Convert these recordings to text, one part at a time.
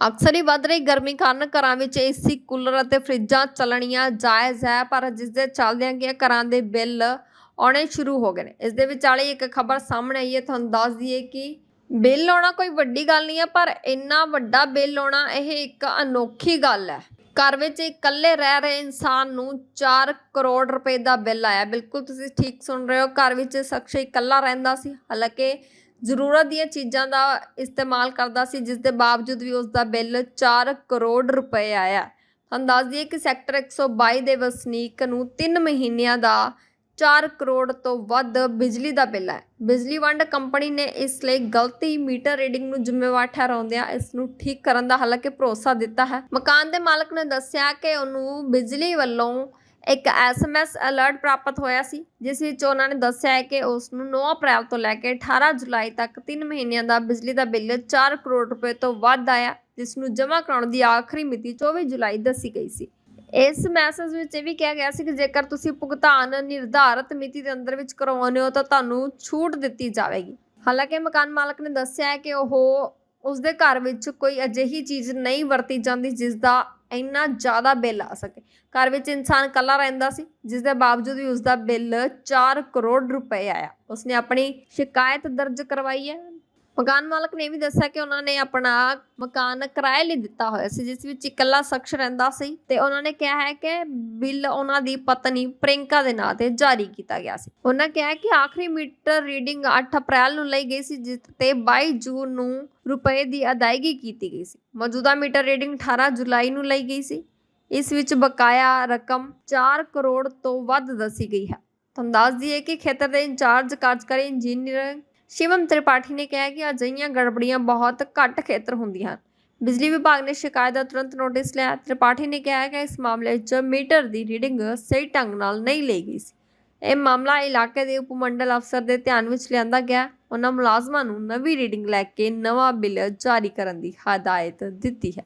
ਅਕਸਰ ਹੀ ਵੱਧ ਰਹੀ ਗਰਮੀ ਕਾਰਨ ਘਰਾਂ ਵਿੱਚ ਏਸੀ, ਕੂਲਰ ਅਤੇ ਫਰਿੱਜਾਂ ਚੱਲਣੀਆਂ ਜਾਇਜ਼ ਹੈ, ਪਰ ਜਿਸ ਦੇ ਚੱਲਦਿਆਂ ਕਿ ਘਰਾਂ ਦੇ ਬਿੱਲ ਆਉਣੇ ਸ਼ੁਰੂ ਹੋ ਗਏ ਨੇ। ਇਸ ਦੇ ਵਿਚਾਲੇ ਇੱਕ ਖਬਰ ਸਾਹਮਣੇ ਆਈ ਹੈ, ਤੁਹਾਨੂੰ ਦੱਸ ਦਈਏ ਕਿ ਬਿੱਲ ਆਉਣਾ ਕੋਈ ਵੱਡੀ ਗੱਲ ਨਹੀਂ ਹੈ, ਪਰ ਇੰਨਾ ਵੱਡਾ ਬਿੱਲ ਆਉਣਾ ਇਹ ਇੱਕ ਅਨੋਖੀ ਗੱਲ ਹੈ। ਘਰ ਵਿੱਚ ਇਕੱਲੇ ਰਹਿ ਰਹੇ ਇਨਸਾਨ ਨੂੰ 4 ਕਰੋੜ ਰੁਪਏ ਦਾ ਬਿੱਲ ਆਇਆ। ਬਿਲਕੁਲ ਤੁਸੀਂ ਠੀਕ ਸੁਣ ਰਹੇ ਹੋ, ਘਰ ਵਿੱਚ ਸ਼ਖਸ ਇਕੱਲਾ ਰਹਿੰਦਾ ਸੀ। ਹਾਲਾਂਕਿ ਜ਼ਰੂਰਤ ਦੀਆਂ ਚੀਜ਼ਾਂ ਦਾ ਇਸਤੇਮਾਲ ਕਰਦਾ ਸੀ ਜਿਸ ਦੇ ਬਾਵਜੂਦ ਵੀ ਉਸ ਦਾ ਬਿੱਲ 4 ਕਰੋੜ ਰੁਪਏ ਆਇਆ। ਤੁਹਾਨੂੰ ਦੱਸ ਦਈਏ ਕਿ ਸੈਕਟਰ 122 ਦੇ ਵਸਨੀਕ ਨੂੰ 3 ਮਹੀਨਿਆਂ ਦਾ 4 ਕਰੋੜ ਤੋਂ ਵੱਧ ਬਿਜਲੀ ਦਾ ਬਿੱਲ ਹੈ। ਬਿਜਲੀ ਵੰਡ ਕੰਪਨੀ ਨੇ ਇਸ ਲਈ ਗਲਤੀ ਮੀਟਰ ਰੀਡਿੰਗ ਨੂੰ ਜ਼ਿੰਮੇਵਾਰ ਠਹਿਰਾਉਂਦਿਆਂ ਇਸ ਨੂੰ ਠੀਕ ਕਰਨ ਦਾ ਹਾਲਾਂਕਿ ਭਰੋਸਾ ਦਿੱਤਾ ਹੈ। ਮਕਾਨ ਦੇ ਮਾਲਕ ਨੇ ਦੱਸਿਆ ਕਿ ਉਹਨੂੰ ਬਿਜਲੀ ਵੱਲੋਂ ਇੱਕ ਐਸਐਮਐਸ ਅਲਰਟ ਪ੍ਰਾਪਤ ਹੋਇਆ ਸੀ, ਜਿਸ ਵਿੱਚ ਉਹਨਾਂ ਨੇ ਦੱਸਿਆ ਹੈ ਕਿ ਉਸ ਨੂੰ 9 ਅਪ੍ਰੈਲ ਤੋਂ ਲੈ ਕੇ 18 ਜੁਲਾਈ ਤੱਕ 3 ਮਹੀਨਿਆਂ ਦਾ ਬਿਜਲੀ ਦਾ ਬਿੱਲ 4 ਕਰੋੜ ਰੁਪਏ ਤੋਂ ਵੱਧ ਆਇਆ, ਜਿਸ ਨੂੰ ਜਮ੍ਹਾਂ ਕਰਾਉਣ ਦੀ ਆਖਰੀ ਮਿਤੀ 24 ਜੁਲਾਈ ਦੱਸੀ ਗਈ ਸੀ। ਇਸ ਮੈਸੇਜ ਵਿੱਚ ਇਹ ਵੀ ਕਿਹਾ ਗਿਆ ਸੀ ਕਿ ਜੇਕਰ ਤੁਸੀਂ ਭੁਗਤਾਨ ਨਿਰਧਾਰਤ ਮਿਤੀ ਦੇ ਅੰਦਰ ਵਿੱਚ ਕਰਵਾਉਂਦੇ ਹੋ ਤਾਂ ਤੁਹਾਨੂੰ ਛੂਟ ਦਿੱਤੀ ਜਾਵੇਗੀ। ਹਾਲਾਂਕਿ ਮਕਾਨ ਮਾਲਕ ਨੇ ਦੱਸਿਆ ਹੈ ਕਿ ਉਹ ਉਸਦੇ ਘਰ ਵਿੱਚ ਕੋਈ ਅਜਿਹੀ ਚੀਜ਼ ਨਹੀਂ ਵਰਤੀ ਜਾਂਦੀ ਜਿਸ ਦਾ ਇੰਨਾ ਜ਼ਿਆਦਾ ਬਿੱਲ ਆ ਸਕੇ। ਘਰ ਵਿੱਚ ਇਨਸਾਨ ਇਕੱਲਾ ਰਹਿੰਦਾ ਸੀ ਜਿਸ ਦੇ ਬਾਵਜੂਦ ਵੀ ਉਸ ਦਾ ਬਿੱਲ 4 ਕਰੋੜ ਰੁਪਏ ਆਇਆ। ਉਸਨੇ ਆਪਣੀ ਸ਼ਿਕਾਇਤ ਦਰਜ ਕਰਵਾਈ ਹੈ ਮਕਾਨ ਮਾਲਕ ਨੇ ਇਹ ਵੀ ਦੱਸਿਆ ਕਿ ਉਹਨਾਂ ਨੇ ਆਪਣਾ ਮਕਾਨ ਕਿਰਾਏ ਲਈ ਦਿੱਤਾ ਹੋਇਆ ਸੀ, ਜਿਸ ਵਿੱਚ ਇਕੱਲਾ ਸ਼ਖਸ ਰਹਿੰਦਾ ਸੀ ਤੇ ਉਹਨਾਂ ਨੇ ਕਿਹਾ ਹੈ ਕਿ ਬਿੱਲ ਉਹਨਾਂ ਦੀ ਪਤਨੀ ਪ੍ਰਿੰਕਾ ਦੇ ਨਾਂ ਤੇ ਜਾਰੀ ਕੀਤਾ ਗਿਆ ਸੀ। ਉਹਨਾਂ ਕਿਹਾ ਕਿ ਆਖਰੀ ਮੀਟਰ ਰੀਡਿੰਗ 8 ਅਪ੍ਰੈਲ ਨੂੰ ਲਈ ਗਈ ਸੀ, ਜਿਸ ਤੇ 22 ਜੂਨ ਨੂੰ ਰੁਪਏ ਦੀ ਅਦਾਇਗੀ ਕੀਤੀ ਗਈ ਸੀ। ਮੌਜੂਦਾ ਮੀਟਰ ਰੀਡਿੰਗ 18 ਜੁਲਾਈ ਨੂੰ ਲਈ ਗਈ ਸੀ। ਇਸ ਵਿੱਚ ਬਕਾਇਆ ਰਕਮ 4 ਕਰੋੜ ਤੋਂ ਵੱਧ ਦੱਸੀ ਗਈ ਹੈ। ਤੁਹਾਨੂੰ ਦੱਸ ਦਈਏ ਕਿ ਖੇਤਰ ਦੇ ਇੰਚਾਰਜ ਕਾਰਜਕਾਰੀ ਇੰਜੀਨੀਅਰ ਸ਼ਿਵਮ ਤ੍ਰਿਪਾਠੀ ਨੇ ਕਿਹਾ ਕਿ ਅਜਿਹੀਆਂ ਗੜਬੜੀਆਂ ਬਹੁਤ ਘੱਟ ਖੇਤਰ ਹੁੰਦੀਆਂ ਹਨ। ਬਿਜਲੀ ਵਿਭਾਗ ਨੇ ਸ਼ਿਕਾਇਤ ਦਾ ਤੁਰੰਤ ਨੋਟਿਸ ਲਿਆ। ਤ੍ਰਿਪਾਠੀ ਨੇ ਕਿਹਾ ਕਿ ਇਸ ਮਾਮਲੇ 'ਚ ਮੀਟਰ ਦੀ ਰੀਡਿੰਗ ਸਹੀ ਢੰਗ ਨਾਲ ਨਹੀਂ ਲਈ ਗਈ ਸੀ। ਇਹ ਮਾਮਲਾ ਇਲਾਕੇ ਦੇ ਉਪ ਮੰਡਲ ਅਫਸਰ ਦੇ ਧਿਆਨ ਵਿੱਚ ਲਿਆਂਦਾ ਗਿਆ। ਉਹਨਾਂ ਮੁਲਾਜ਼ਮਾਂ ਨੂੰ ਨਵੀਂ ਰੀਡਿੰਗ ਲੈ ਕੇ ਨਵਾਂ ਬਿੱਲ ਜਾਰੀ ਕਰਨ ਦੀ ਹਦਾਇਤ ਦਿੱਤੀ ਹੈ।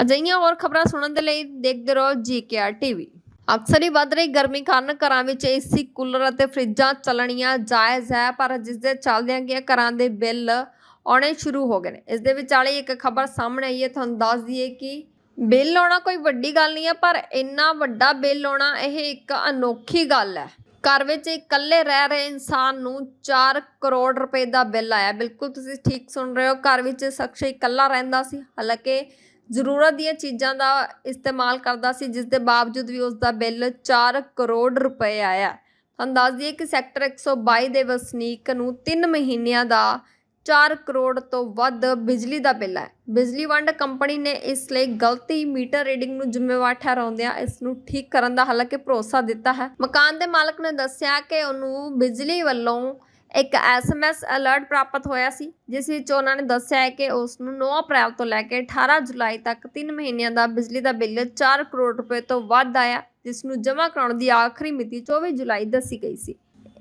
ਅਜਿਹੀਆਂ ਹੋਰ ਖਬਰਾਂ ਸੁਣਨ ਦੇ ਲਈ ਦੇਖਦੇ ਰਹੋ ਜੀਕੇਆਰ ਟੀਵੀ। ਅਕਸਰ ਹੀ ਵੱਧ ਰਹੀ ਗਰਮੀ ਕਾਰਨ ਘਰਾਂ ਵਿੱਚ ਏਸੀ ਕੂਲਰ ਅਤੇ ਫਰਿੱਜਾਂ ਚੱਲਣੀਆਂ ਜਾਇਜ਼ ਹੈ, ਪਰ ਜਿਸ ਦੇ ਚੱਲਦਿਆਂ ਕਿ ਘਰਾਂ ਦੇ ਬਿੱਲ ਆਉਣੇ ਸ਼ੁਰੂ ਹੋ ਗਏ ਨੇ। ਇਸ ਦੇ ਵਿਚਾਲੇ ਇੱਕ ਖਬਰ ਸਾਹਮਣੇ ਆਈ ਹੈ, ਤੁਹਾਨੂੰ ਦੱਸ ਦਈਏ ਕਿ ਬਿੱਲ ਆਉਣਾ ਕੋਈ ਵੱਡੀ ਗੱਲ ਨਹੀਂ ਹੈ, ਪਰ ਇੰਨਾ ਵੱਡਾ ਬਿੱਲ ਆਉਣਾ ਇਹ ਇੱਕ ਅਨੋਖੀ ਗੱਲ ਹੈ। ਘਰ ਵਿੱਚ ਇਕੱਲੇ ਰਹਿ ਰਹੇ ਇਨਸਾਨ ਨੂੰ 4 ਕਰੋੜ ਰੁਪਏ ਦਾ ਬਿੱਲ ਆਇਆ। ਬਿਲਕੁਲ ਤੁਸੀਂ ਠੀਕ ਸੁਣ ਰਹੇ ਹੋ, ਘਰ ਵਿੱਚ ਸ਼ਖਸ ਇਕੱਲਾ ਰਹਿੰਦਾ ਸੀ, ਹਾਲਾਂਕਿ ਜ਼ਰੂਰਤ ਦੀਆਂ ਚੀਜ਼ਾਂ ਦਾ ਇਸਤੇਮਾਲ ਕਰਦਾ ਸੀ, ਜਿਸ ਦੇ ਬਾਵਜੂਦ ਵੀ ਉਸ ਦਾ ਬਿੱਲ 4 ਕਰੋੜ ਰੁਪਏ ਆਇਆ। ਤੁਹਾਨੂੰ ਦੱਸ ਦਈਏ ਕਿ ਸੈਕਟਰ 122 ਦੇ ਵਸਨੀਕ ਨੂੰ 3 ਮਹੀਨਿਆਂ ਦਾ 4 ਕਰੋੜ ਤੋਂ ਵੱਧ ਬਿਜਲੀ ਦਾ ਬਿੱਲ ਹੈ। ਬਿਜਲੀ ਵੰਡ ਕੰਪਨੀ ਨੇ ਇਸ ਲਈ ਗਲਤੀ ਮੀਟਰ ਰੀਡਿੰਗ ਨੂੰ ਜ਼ਿੰਮੇਵਾਰ ਠਹਿਰਾਉਂਦਿਆਂ ਇਸ ਨੂੰ ਠੀਕ ਕਰਨ ਦਾ ਹਾਲਾਂਕਿ ਭਰੋਸਾ ਦਿੱਤਾ ਹੈ। ਮਕਾਨ ਦੇ ਮਾਲਕ ਨੇ ਦੱਸਿਆ ਕਿ ਉਹਨੂੰ ਬਿਜਲੀ ਵੱਲੋਂ ਇੱਕ ਐਸਐਮਐਸ ਅਲਰਟ ਪ੍ਰਾਪਤ ਹੋਇਆ ਸੀ, ਜਿਸ ਵਿੱਚ ਉਹਨਾਂ ਨੇ ਦੱਸਿਆ ਹੈ ਕਿ ਉਸ ਨੂੰ 9 ਅਪ੍ਰੈਲ ਤੋਂ ਲੈ ਕੇ 18 ਜੁਲਾਈ ਤੱਕ 3 ਮਹੀਨਿਆਂ ਦਾ ਬਿਜਲੀ ਦਾ ਬਿੱਲ 4 ਕਰੋੜ ਰੁਪਏ ਤੋਂ ਵੱਧ ਆਇਆ, ਜਿਸ ਨੂੰ ਜਮ੍ਹਾਂ ਕਰਾਉਣ ਦੀ ਆਖਰੀ ਮਿਤੀ 24 ਜੁਲਾਈ ਦੱਸੀ ਗਈ ਸੀ।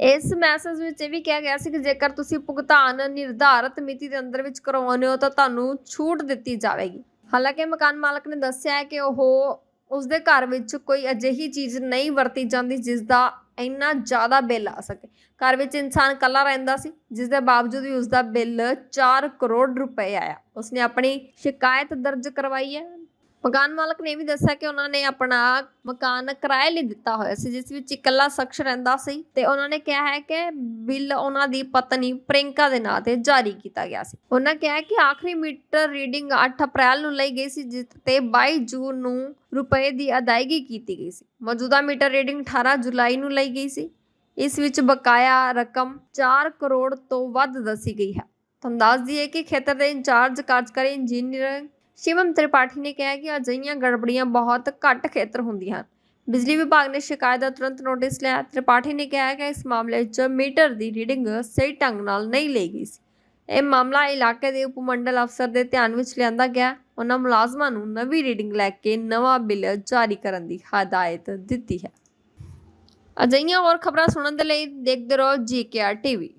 ਇਸ ਮੈਸੇਜ ਵਿੱਚ ਇਹ ਵੀ ਕਿਹਾ ਗਿਆ ਸੀ ਕਿ ਜੇਕਰ ਤੁਸੀਂ ਭੁਗਤਾਨ ਨਿਰਧਾਰਤ ਮਿਤੀ ਦੇ ਅੰਦਰ ਵਿੱਚ ਕਰਵਾਉਂਦੇ ਹੋ ਤਾਂ ਤੁਹਾਨੂੰ ਛੂਟ ਦਿੱਤੀ ਜਾਵੇਗੀ। ਹਾਲਾਂਕਿ ਮਕਾਨ ਮਾਲਕ ਨੇ ਦੱਸਿਆ ਹੈ ਕਿ ਉਹ ਉਸਦੇ ਘਰ ਵਿੱਚ ਕੋਈ ਅਜਿਹੀ ਚੀਜ਼ ਨਹੀਂ ਵਰਤੀ ਜਾਂਦੀ ਜਿਸ ਦਾ ਇੰਨਾ ਜ਼ਿਆਦਾ ਬਿੱਲ ਆ ਸਕੇ। ਘਰ ਵਿੱਚ ਇਨਸਾਨ ਇਕੱਲਾ ਰਹਿੰਦਾ ਸੀ ਜਿਸ ਦੇ ਬਾਵਜੂਦ ਵੀ ਉਸ ਦਾ ਬਿੱਲ 4 ਕਰੋੜ ਰੁਪਏ ਆਇਆ। ਉਸਨੇ ਆਪਣੀ ਸ਼ਿਕਾਇਤ ਦਰਜ ਕਰਵਾਈ ਹੈ। ਮਕਾਨ ਮਾਲਕ ਨੇ ਇਹ ਵੀ ਦੱਸਿਆ ਕਿ ਉਹਨਾਂ ਨੇ ਆਪਣਾ ਮਕਾਨ ਕਿਰਾਏ ਲਈ ਦਿੱਤਾ ਹੋਇਆ ਸੀ, ਜਿਸ ਵਿੱਚ ਇਕੱਲਾ ਸ਼ਖਸ ਰਹਿੰਦਾ ਸੀ ਤੇ ਉਹਨਾਂ ਨੇ ਕਿਹਾ ਹੈ ਕਿ ਬਿੱਲ ਉਹਨਾਂ ਦੀ ਪਤਨੀ ਪ੍ਰਿੰਕਾ ਦੇ ਨਾਂ ਤੇ ਜਾਰੀ ਕੀਤਾ ਗਿਆ ਸੀ। ਉਹਨਾਂ ਕਿਹਾ ਕਿ ਆਖਰੀ ਮੀਟਰ ਰੀਡਿੰਗ 8 ਅਪ੍ਰੈਲ ਨੂੰ ਲਈ ਗਈ ਸੀ, ਜਿਸ ਤੇ 22 ਜੂਨ ਨੂੰ ਰੁਪਏ ਦੀ ਅਦਾਇਗੀ ਕੀਤੀ ਗਈ ਸੀ। ਮੌਜੂਦਾ ਮੀਟਰ ਰੀਡਿੰਗ 18 ਜੁਲਾਈ ਨੂੰ ਲਈ ਗਈ ਸੀ। ਇਸ ਵਿੱਚ ਬਕਾਇਆ ਰਕਮ 4 ਕਰੋੜ ਤੋਂ ਵੱਧ ਦੱਸੀ ਗਈ ਹੈ। ਤੁਹਾਨੂੰ ਦੱਸ ਦਈਏ ਕਿ ਖੇਤਰ ਦੇ ਇੰਚਾਰਜ ਕਾਰਜਕਾਰੀ ਇੰਜੀਨੀਅਰ ਸ਼ਿਵਮ ਤ੍ਰਿਪਾਠੀ ਨੇ ਕਿਹਾ ਕਿ ਅਜਿਹੀਆਂ ਗੜਬੜੀਆਂ ਬਹੁਤ ਘੱਟ ਖੇਤਰ ਹੁੰਦੀਆਂ ਹਨ। ਬਿਜਲੀ ਵਿਭਾਗ ਨੇ ਸ਼ਿਕਾਇਤ ਦਾ ਤੁਰੰਤ ਨੋਟਿਸ ਲਿਆ। ਤ੍ਰਿਪਾਠੀ ਨੇ ਕਿਹਾ ਕਿ ਇਸ ਮਾਮਲੇ 'ਚ ਮੀਟਰ ਦੀ ਰੀਡਿੰਗ ਸਹੀ ਢੰਗ ਨਾਲ ਨਹੀਂ ਲਈ ਗਈ ਸੀ। ਇਹ ਮਾਮਲਾ ਇਲਾਕੇ ਦੇ ਉਪਮੰਡਲ ਅਫਸਰ ਦੇ ਧਿਆਨ ਵਿੱਚ ਲਿਆਂਦਾ ਗਿਆ। ਉਹਨਾਂ ਮੁਲਾਜ਼ਮਾਂ ਨੂੰ ਨਵੀਂ ਰੀਡਿੰਗ ਲੈ ਕੇ ਨਵਾਂ ਬਿੱਲ ਜਾਰੀ ਕਰਨ ਦੀ ਹਦਾਇਤ ਦਿੱਤੀ ਹੈ। ਅਜਿਹੀਆਂ ਹੋਰ ਖਬਰਾਂ ਸੁਣਨ ਦੇ ਲਈ ਦੇਖਦੇ ਰਹੋ ਜੀਕੇਆਰ ਟੀਵੀ